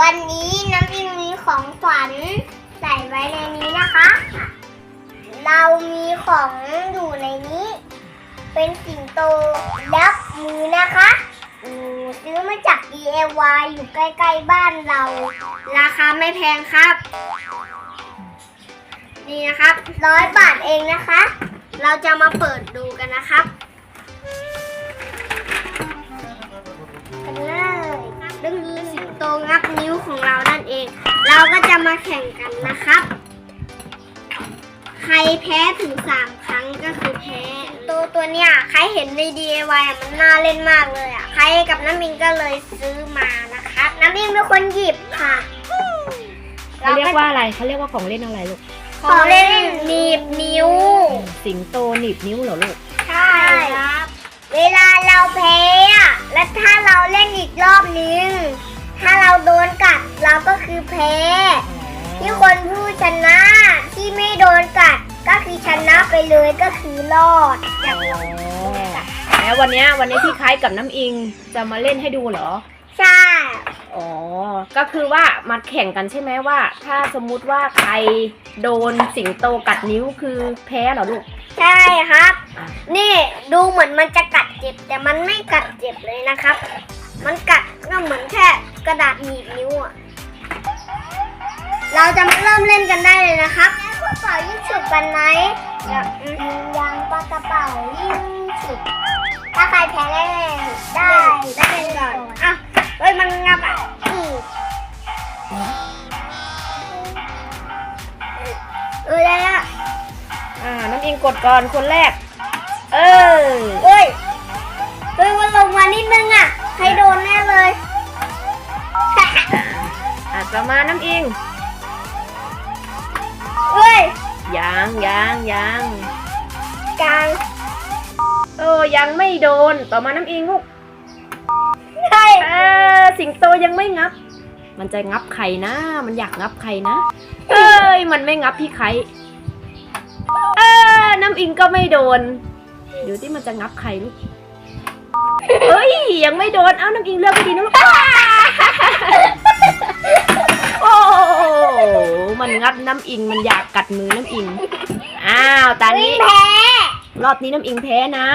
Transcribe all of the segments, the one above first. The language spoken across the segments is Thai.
วันนี้น้ำอิงมีของขวัญใส่ไว้ในนี้นะคะ เรามีของอยู่ในนี้ เป็นสิงโตยักษ์มือนะคะอืมซื้อมาจาก DIY อยู่ใกล้ๆบ้านเรา ราคาไม่แพงครับ นี่นะครับร้อยบาทเองนะคะ เราจะมาเปิดดูกันนะครับกันเลยดึงสิ งโตงับนิ้วของเรานั่นเอง เราก็จะมาแข่งกันนะครับ ใครแพ้ถึงสามครั้งก็คือแพ้ ตัวตัวเนี้ยใครเห็นใน DIY อะมันน่าเล่นมากเลยอะ ใครกับน้ำมิงก็เลยซื้อมานะคะ น้ำมิงเป็นคนหยิบค่ะเขาเรียกว่าอะไรเขาเรียกว่าของเล่นอะไรลูก ของเล่นหนีบนิ้ว สิงโตหนีบนิ้วเหรอลูก ใช่ครับ เวลาเราแพ้อะและถ้าเราเล่นอีกรอบนึง ถ้าเราโดนกัดเราก็คือแพ้ ที่คนผู้ชนะที่ไม่โดนกัดก็คือชนะไปเลยก็คือรอดอยากลองแล้ววันเนี้ยวันนี้พี่คล้ายกับน้ำอิงจะมาเล่นให้ดูเหรอ ใช่ อ๋อ ก็คือว่ามาแข่งกันใช่ไหมว่า ถ้าสมมุติว่าใครโดนสิงโตกัดนิ้วคือแพ้เหรอลูก ใช่ครับอะนี่ดูเหมือนมันจะกัดเจ็บแต่มันไม่กัดเจ็บเลยนะครับ มันกัดก็เหมือนแค่ กระดาษหนีบนิ้วอะเราจะมาเริ่มเล่นกันได้เลยนะครับแล้วกระเป๋ายิ่งฉุบกันไหมยังยังปากระเป๋ายิ่งฉุบถ้าใครแพ้ได้ได้ได้เล่นก่อนอะเฮ้ยมันงับอะอืมเออได้ละอ่าน้ำอิงกดก่อนคนแรก เออเฮ้ยเฮ้ยมันลงมานิดนึงอะใครโดนแน่เลย อะต่อมาน้ำอิงเฮ้ยยังยังยังกลางโอ้ยังไม่โดนต่อมาน้ำอิงลูกใช่เออสิงโตยังไม่งับ มันจะงับใครนะ มันอยากงับใครนะเอ้ยมันไม่งับพี่ไข่เออน้ำอิงก็ไม่โดนเดี๋ยวที่มันจะงับใครลูกเอ้ยยังไม่โดนเอ้าน้ำอิงเลือกไม่ดีนะลูกอ้าโอ้ มันงับน้ำอิง มันอยากกัดมือน้ำอิง อ้าวตอนวิ่นี้งแพ้รอบนี้น้ำอิงแพ้นะ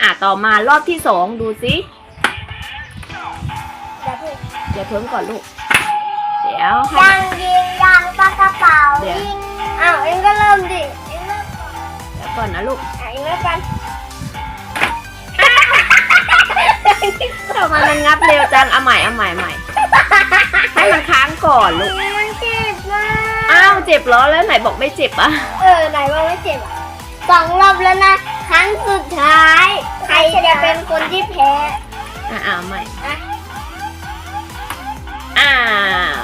อะต่อมารอบที่สองดูสิเดี๋ยวเพิ่มก่อนลูก เดี๋ยวให้ ยังยิงยังปากกระเป๋าเดี๋ยว ยิงอ้าวเอ็งก็เริ่มดิเอ็งเริ่มก่อนเดี๋ยวก่อนนะลูกอะเอ็งเริ่มกันทำไมมันงับเร็วจังเอาใหม่เอาใหม่เอาใหม่ให้มันค้างก่อนลูกมันเจ็บมากอ้าว เจ็บเหรอแล้วไหนบอกไม่เจ็บอะ เออไหนว่าไม่เจ็บอะสองรอบแล้วนะ ครั้งสุดท้าย ใครจะเป็นคนที่แพ้ อ่าเอาใหม่อะอ้าว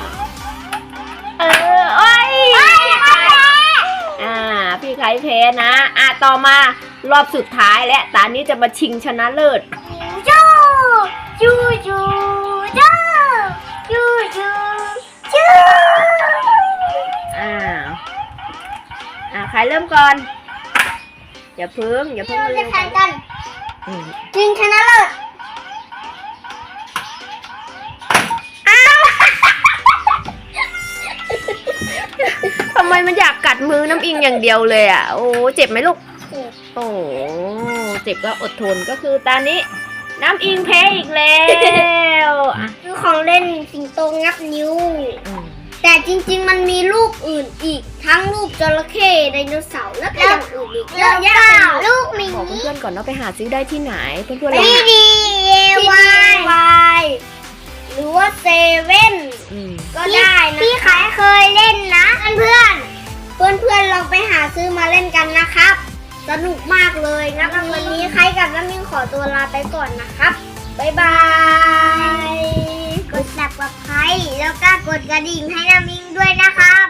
เออโอ้ยเฮ้ยเขาแพ้อ่า พี่ไคแพ้นะ อะต่อมารอบสุดท้ายและตอนนี้จะมาชิงชนะเลิศ จูจูจูจู เริ่มก่อน อย่าเพิ่งอย่าเพิ่งเราเริ่จะมแข่งกันอืมจริงชนะเลิศอ้าวทำไมมันอยากกัดมือน้ำอิงอย่างเดียวเลยอะ โอ้เจ็บไหมลูก โอ้เจ็บก็อดทนก็คือตอนนี้ น้ำอิงแพ้อีกแล้วอะ คือของเล่นสิงโตงับนิ้ว อืม แต่จริงๆ มันมีรูปอื่นอีก ทั้งรูปจระเข้ไดโนเสาร์แล้วก็อย่างอื่นอีกเยอะแยะไปหมด ลูกมิบอกนิเพื่อนๆก่อนว่าไปหาซื้อได้ที่ไหน เพื่อนๆลองที่ดีวายหรือว่าเซเว่นอืม ก็ได้นะพี่ขายเคยเล่นนะเพื่อนเพื่อนเพื่อนๆลองไปหาซื้อมาเล่นกันนะครับ สนุกมากเลยงั้นวันนี้ใครกับน้ำมิงขอตัวลาไปก่อนนะครับ บ๊ายบาย กด subscribe แล้วก็กดกระดิ่งให้น้ำมิงด้วยนะคะบ๊ายบ